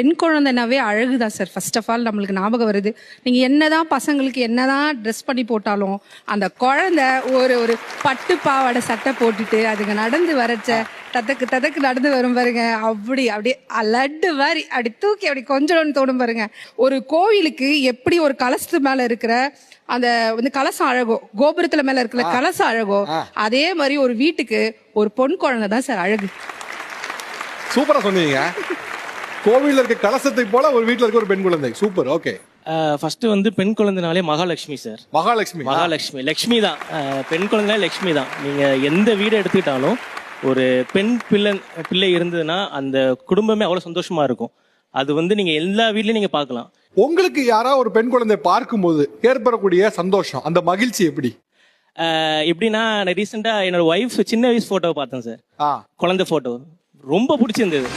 பெண் குழந்தைனாவே அழகுதான் sir. First of all நம்மளுக்கு ஞாபகம் வருது. நீங்க என்னதான் பசங்களுக்கு என்னதான் ட்ரெஸ் பண்ணி போட்டாலும் அந்த குழந்தை ஒரு ஒரு பட்டு பாவாடை சட்டை போட்டுட்டு அதுங்க நடந்து வரச்ச ததக்கு ததக்கு நடந்து வரும் பாருங்க. அப்படி அப்படியே லட்டு மாதிரி அப்படி தூக்கி அப்படி கொஞ்சம் தோணும் பாருங்க. ஒரு கோவிலுக்கு எப்படி ஒரு கலசத்து மேல இருக்கிற அந்த வந்து கலசம் அழகோ கோபுரத்துல மேல இருக்கிற கலசம் அழகோ அதே மாதிரி ஒரு வீட்டுக்கு ஒரு பொன் குழந்தை தான் சார் அழகு. சூப்பரா சொன்னீங்க. கோவில்ல இருக்க கலசத்தை போல ஒரு வீட்ல இருக்க ஒரு பெண் குழந்தை. சூப்பர் ஓகே ஃபர்ஸ்ட் வந்து பெண் குழந்தைனாலே மகாலட்சுமி சார் மகாலட்சுமி மகாலட்சுமி லக்ஷ்மி தான். பெண் குழந்தைனாலே லக்ஷ்மி தான். நீங்க எந்த வீடு எடுத்துக்கிட்டாலும் ஒரு பெண் பிள்ளை பிள்ளை இருந்ததுன்னா அந்த குடும்பமே அவ்வளவு சந்தோஷமா இருக்கும். அது வந்து நீங்க எல்லா வீட்லயும் நீங்க பார்க்கலாம். உங்களுக்கு யாரா ஒரு பெண் குழந்தை பார்க்கும்போது ஏற்படக்கூடிய சந்தோஷம்? அந்த மகிழ்ச்சி எப்படி? எப்படின்னா நான் ரீசெண்டா என்னோட ஒய்ஃப் சின்ன வயசு போட்டோ பார்த்தேன் சார் குழந்தை போட்டோ ரொம்ப பிடிச்சிருந்தது.